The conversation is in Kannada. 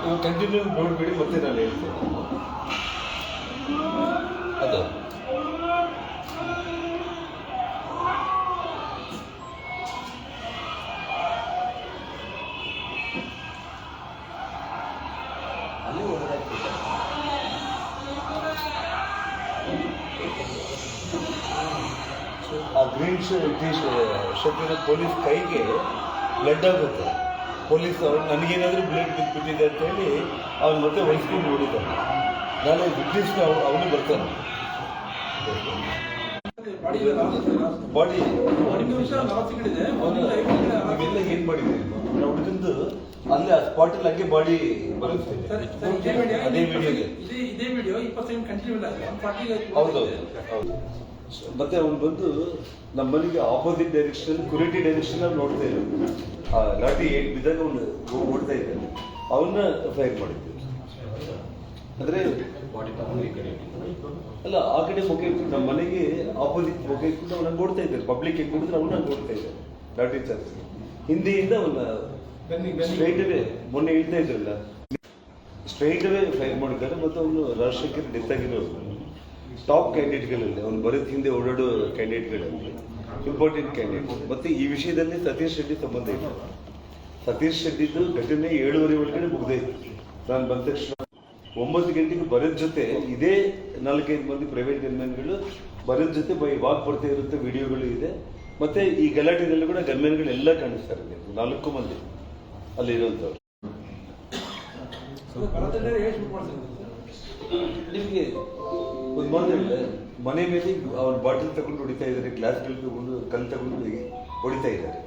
ನೀವು ಕಂಟಿನ್ಯೂ ನೋಡ್ಬೇಡಿ ಮತ್ತೆ ನಾನು ಹೇಳ್ತೇನೆ. ಅದು. ಆ ಗ್ರೀನ್ ಟೀ ಶರ್ಟಿನ ಪೊಲೀಸ್ ಕೈಗೆ ಬ್ಲಡ್ ಪೊಲೀಸ್ ಅವ್ರು ನನಗೇನಾದರೂ ಬ್ಲೇಡ್ ಬಿದ್ದುಬಿಟ್ಟಿದೆ ಅಂತ ಹೇಳಿ ಅವ್ನು ಮತ್ತೆ ಹೊಲಿಸ್ಕೊಂಡು ನೋಡಿದ್ದಾನೆ ನಾಳೆ ಅವ್ರು ಅವನು ಬರ್ತಾನೆ. ಬಾಡಿ ಇವೆಲ್ಲ ಏನು ಮಾಡಿದೆ ನಾವು ಹುಡುಗಂದು ಅಲ್ಲೇ ಆ ಸ್ಪಾಟಲ್ಲಿ ಹಂಗೆ ಬಾಡಿ ಬರುತ್ತೆ ಅದೇ ವಿಡಿಯೋಗೆ ಇದೇ ವಿಡಿಯೋ ಇಪ್ಪತ್ತು ಸೆಕೆಂಡ್ ಕಂಟಿನ್ಯೂ ಇಲ್ಲ. ಹೌದು ಹೌದು. ಮತ್ತೆ ಅವ್ನು ಬಂದು ನಮ್ಮ ಮನೆಗೆ ಆಪೋಸಿಟ್ ಡೈರೆಕ್ಷನ್ ಕುರಿಟಿ ಡೈರೆಕ್ಷನ್ ಅಲ್ಲಿ ನೋಡ್ತಾ ಇದ್ದಾನೆ ಆ ಲಾಟಿ ಏಟ್ ಬಿದ್ದಾಗ ಅವನು ಓಡ್ತಾ ಇದ್ದಾನೆ ಅವನ್ನ ಫೈರ್ ಮಾಡಿದ್ವಿ ಅಂದ್ರೆ ಅಲ್ಲ ಆ ಕಡೆ ಮುಖ ಇಟ್ಕೊಂಡು ನಮ್ಮ ಮನೆಗೆ ಆಪೋಸಿಟ್ ಮುಖ ಇಟ್ಕೊಂಡು ಅವನ ಓಡ್ತಾ ಇದ್ದಾರೆ ಪಬ್ಲಿಕ್ ಕುಡಿದ್ರೆ ಅವನ ಓಡ್ತಾ ಇದ್ದಾರೆ ಲಾಟಿ ಚಾರ್ಜ್ ಹಿಂದಿಯಿಂದ ಅವನ ಸ್ಟ್ರೈಟ್ ಅವೇ ಮೊನ್ನೆ ಹೇಳ್ತಾ ಇದ್ರಲ್ಲ. ಸ್ಟ್ರೈಟ್ ಅವೇ ಫೈರ್ ಮಾಡಿದ್ದಾರೆ ಮತ್ತು ಅವನು ರಾಷ್ಟ್ರಕ್ಕೆ ಡೆತ್ ಆಗಿರೋರು ಟಾಪ್ ಕ್ಯಾಂಡಿಡೇಟ್ಗಳಲ್ಲಿ ಅವನು ಬರೋದ್ ಹಿಂದೆ ಓಡಾಡೋ ಕ್ಯಾಂಡಿಡೇಟ್ಗಳಲ್ಲಿ ಇಂಪಾರ್ಟೆಂಟ್ ಕ್ಯಾಂಡಿಡೇಟ್ ಮತ್ತು ಈ ವಿಷಯದಲ್ಲಿ ಸತೀಶ್ ರೆಡ್ಡಿ ಸಂಬಂಧ ಇಲ್ಲ. ಸತೀಶ್ ರೆಡ್ಡಿದು ಘಟನೆ ಏಳುವರೆ ಒಳಗಡೆ ಮುಗ್ದೈತೆ ನಾನು ಬಂದ ತಕ್ಷಣ ಒಂಬತ್ತು ಗಂಟೆಗೆ ಬರೋದ್ ಜೊತೆ ಇದೇ ನಾಲ್ಕೈದು ಮಂದಿ ಪ್ರೈವೇಟ್ ಗನ್ಮೆನ್ಗಳು ಬರೋದ್ ಜೊತೆ ಬೈ ವಾಕ್ ಬರ್ತಾ ಇರುತ್ತೆ ವಿಡಿಯೋಗಳು ಇದೆ. ಮತ್ತೆ ಈ ಗಲಾಟೆಯಲ್ಲಿ ಕೂಡ ಗನ್ಮ್ಯಾನ್ಗಳು ಎಲ್ಲ ಕಾಣಿಸ್ತಾರೆ. ನಾಲ್ಕು ಮಂದಿ ಅಲ್ಲಿ ಇರುವಂಥವ್ರು ನಿಮಗೆ ಒಂದು ಮಾತು ಹೇಳಿದೆ ಮನೆ ಮೇಲೆ ಅವ್ರು ಬಾಟಲ್ ತಗೊಂಡು ಹೊಡಿತಾ ಇದ್ದಾರೆ ಗ್ಲಾಸ್ಗಳು ತಗೊಂಡು ಕಲ್ಲು ತಗೊಂಡು ಹೊಡಿತಾ ಇದ್ದಾರೆ.